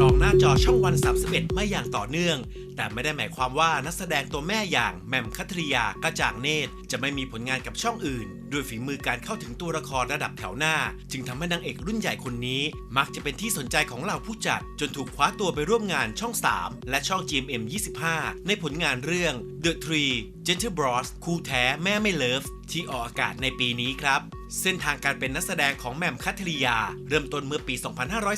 รองหน้าจอช่องวัน 31 มาอย่างต่อเนื่อง แต่ไม่ได้หมายความว่านักแสดงตัวแม่อย่างแหม่มคัทริยากระจ่างเนตร จะไม่มีผลงานกับช่องอื่น ด้วยฝีมือการเข้าถึงตัวละครระดับแถวหน้า จึงทำให้นางเอกรุ่นใหญ่คนนี้ มักจะเป็นที่สนใจของเหล่าผู้จัด จนถูกคว้าตัวไปร่วมงานช่อง 3 และช่อง GMM 25 ในผลงานเรื่อง The Three Gentle Bros คู่แท้แม่ไม่เลิฟที่ออกอากาศในปีนี้ครับ เส้นทางการเป็นนักแสดงของแหม่มคัทริยา เริ่มต้นเมื่อปี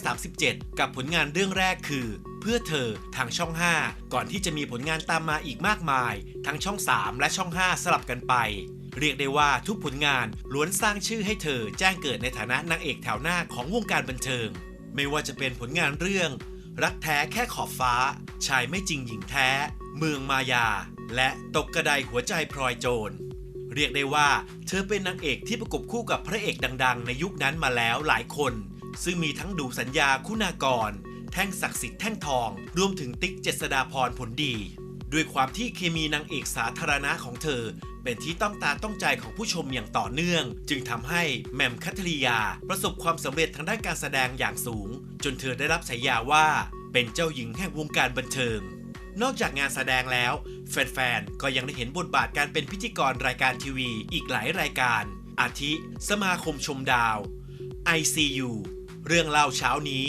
2537 กับผลงานเรื่องแรกคือ เพื่อเธอทางช่อง 5 ก่อนที่จะมีผลงานตามมาอีกมากมาย ทั้งช่อง 3 และช่อง 5 สลับกันไป เรียกได้ว่าทุกผลงานล้วนสร้างชื่อให้เธอแจ้งเกิดในฐานะนางเอกแถวหน้าของวงการบันเทิง ไม่ว่าจะเป็นผลงานเรื่อง รักแท้แค่ขอบฟ้า ชายไม่จริงหญิงแท้ เมืองมายา และตกกระไดหัวใจพลอยโจร เรียกได้ว่า เธอเป็นนางเอกที่ประกบคู่กับพระเอกดัง ๆ ในยุคนั้นมาแล้วหลายคน ซึ่งมีทั้งดูสัญญาคุณากร แท่งศักดิ์สิทธิ์แท่งทอง รวมถึงติ๊กเจษดาพรผลดี ด้วยความที่เคมีนางเอกสาธารณะของเธอ เป็นที่ต้องตาต้องใจของผู้ชมอย่างต่อเนื่อง จึงทำให้แหม่มคัทริยา ประสบความสำเร็จทางด้านการแสดงอย่างสูง จนเธอได้รับฉายาว่าเป็นเจ้าหญิงแห่งวงการบันเทิง นอกจากงานแสดงแล้ว แฟนๆ ก็ยังได้เห็นบทบาทการเป็นพิธีกรรายการทีวีอีกหลายรายการ อาทิ สมาคมชมดาว ICU เรื่องเล่าเช้านี้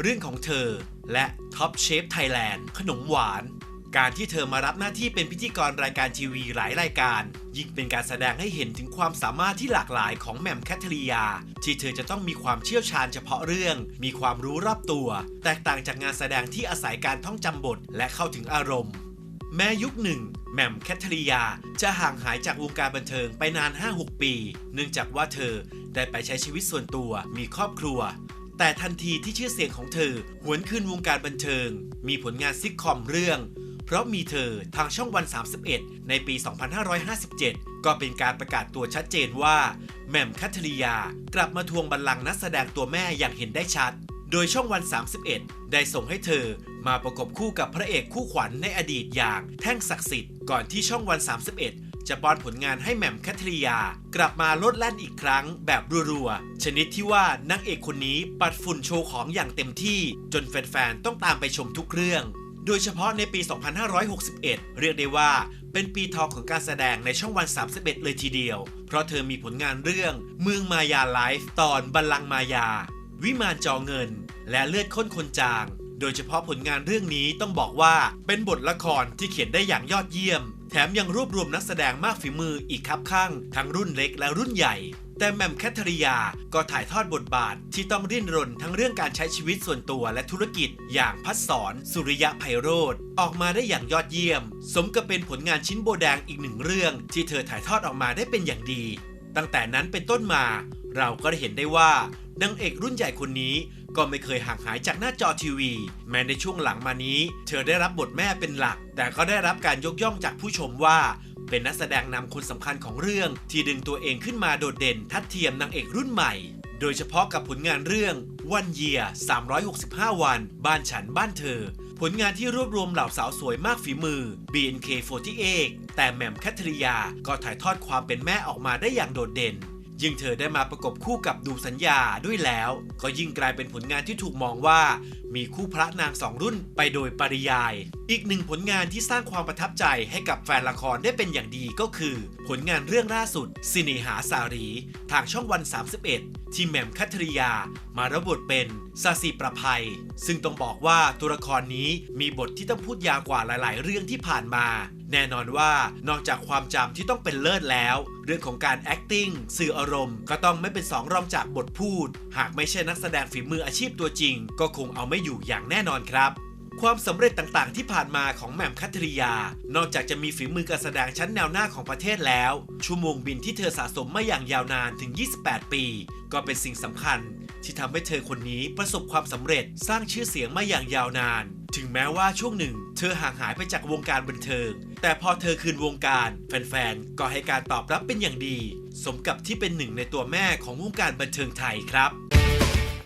เรื่องของเธอ และ Top Chef Thailand ขนมหวาน การที่เธอมารับหน้าที่เป็นพิธีกรรายการทีวีหลายรายการ ยิ่งเป็นการแสดงให้เห็นถึงความสามารถที่หลากหลายของแหม่มแคทริยา ที่เธอจะต้องมีความเชี่ยวชาญเฉพาะเรื่อง มีความรู้รอบตัว แตกต่างจากงานแสดงที่อาศัยการท่องจำบทและเข้าถึงอารมณ์ แม้ยุคหนึ่งแหม่มแคทริยาจะห่างหายจากวงการบันเทิงไปนาน 5-6 ปี เนื่องจากว่าเธอได้ไปใช้ชีวิตส่วนตัวมีครอบครัวแต่ทันทีที่ชื่อเสียงของเธอ หวนคืนวงการบันเทิง มีผลงานซิทคอมเรื่อง เพราะมีเธอทางช่องวัน 31 ในปี 2557 ก็เป็นการประกาศตัวชัดเจนว่าแหม่มคัทริยากลับมาทวงบัลลังก์นักแสดงตัวแม่อย่างเห็นได้ชัด โดยช่องวัน 31 ได้ส่งให้เธอมาประกบคู่กับพระเอกคู่ขวัญในอดีตอย่างแท่งศักดิ์สิทธิ์ก่อนที่ช่องวัน 31จะป้อนผลงานให้แหม่มแคทริยา กลับมาลดแล่นอีกครั้งแบบรัวๆ ชนิดที่ว่านางเอกคนนี้ปัดฝุ่นโชว์ของอย่างเต็มที่ จนแฟนๆ ต้องตามไปชมทุกเรื่อง โดยเฉพาะในปี 2561 เรียกได้ว่าเป็นปีทองของการแสดงในช่องวัน 31 เลยทีเดียว เพราะเธอมีผลงานเรื่อง เมืองมายาไลฟ์ตอนบัลลังก์มายา วิมานจอเงิน และเลือดข้นคนจาง โดยเฉพาะผลงานเรื่องนี้ต้องบอกว่าเป็นบทละครที่เขียนได้อย่างยอดเยี่ยม แถมยังรวบรวมนักแสดงมากฝีมืออีกครับข้างทั้งรุ่นเล็กและรุ่นใหญ่ แต่แหม่มแคทริยาก็ถ่ายทอดบทบาทที่ต้องริ้นรนทั้งเรื่องการใช้ชีวิตส่วนตัวและธุรกิจ อย่างพัดสอนสุริยะไพโรธออกมาได้อย่างยอดเยี่ยม สมกับเป็นผลงานชิ้นโบแดงอีกหนึ่งเรื่อง ที่เธอถ่ายทอดออกมาได้เป็นอย่างดี ตั้งแต่นั้นเป็นต้นมา เราก็ได้เห็นได้ว่านางเอกรุ่นใหญ่คนนี้ก็ไม่เคยห่างหายจากหน้าจอทีวี แม้ในช่วงหลังมานี้ เธอได้รับบทแม่เป็นหลัก แต่ก็ได้รับการยกย่องจากผู้ชมว่า เป็นนักแสดงนำคนสำคัญของเรื่อง ที่ดึงตัวเองขึ้นมาโดดเด่นทัดเทียมนางเอกรุ่นใหม่ โดยเฉพาะกับผลงานเรื่องวันเยีย365 วัน บ้านฉันบ้านเธอ ผลงานที่รวบรวมเหล่าสาวสวยมากฝีมือ BNK48 แต่แหม่มแคทริยาก็ถ่ายทอดความเป็นแม่ออกมาได้อย่างโดดเด่น ยิ่งเธอได้มาประกบคู่กับดูสัญญาด้วยแล้ว ก็ยิ่งกลายเป็นผลงานที่ถูกมองว่า มีคู่พระนางสองรุ่นไปโดยปริยาย อีกหนึ่งผลงานที่สร้างความประทับใจให้กับแฟนละครได้เป็นอย่างดีก็คือ ผลงานเรื่องล่าสุดสิเนหาสารี ทางช่องวัน 31 ที่แหม่มคัทริยา มารับบทเป็นซาสีประภัย ซึ่งต้องบอกว่าตัวละครนี้มีบทที่ต้องพูดยาวกว่าหลาย ๆ เรื่องที่ผ่านมา แน่นอนว่านอกจากความจำที่ต้องเป็นเลิศแล้ว เรื่องของการ acting สื่ออารมณ์ ก็ต้องไม่เป็นสองรองจากบทพูด หากไม่ใช่นักแสดงฝีมืออาชีพตัวจริง ก็คงเอาไม่อยู่อย่างแน่นอนครับความสำเร็จต่างๆ ที่ผ่านมาของแหม่มคัทริยา นอกจากจะมีฝีมือการแสดงชั้นแนวหน้าของประเทศแล้ว ชั่วโมงบินที่เธอสะสมมาอย่างยาวนานถึง 28 ปี ก็เป็นสิ่งสำคัญ ที่ทำให้เธอคนนี้ประสบความสำเร็จสร้างชื่อเสียงมาอย่างยาวนาน ถึงแม้ว่าช่วงหนึ่ง เธอห่างหายไปจากวงการบันเทิง แต่พอเธอคืนวงการ แฟนๆ ก็ให้การตอบรับเป็นอย่างดี สมกับที่เป็นหนึ่งในตัวแม่ของวงการบันเทิงไทยครับ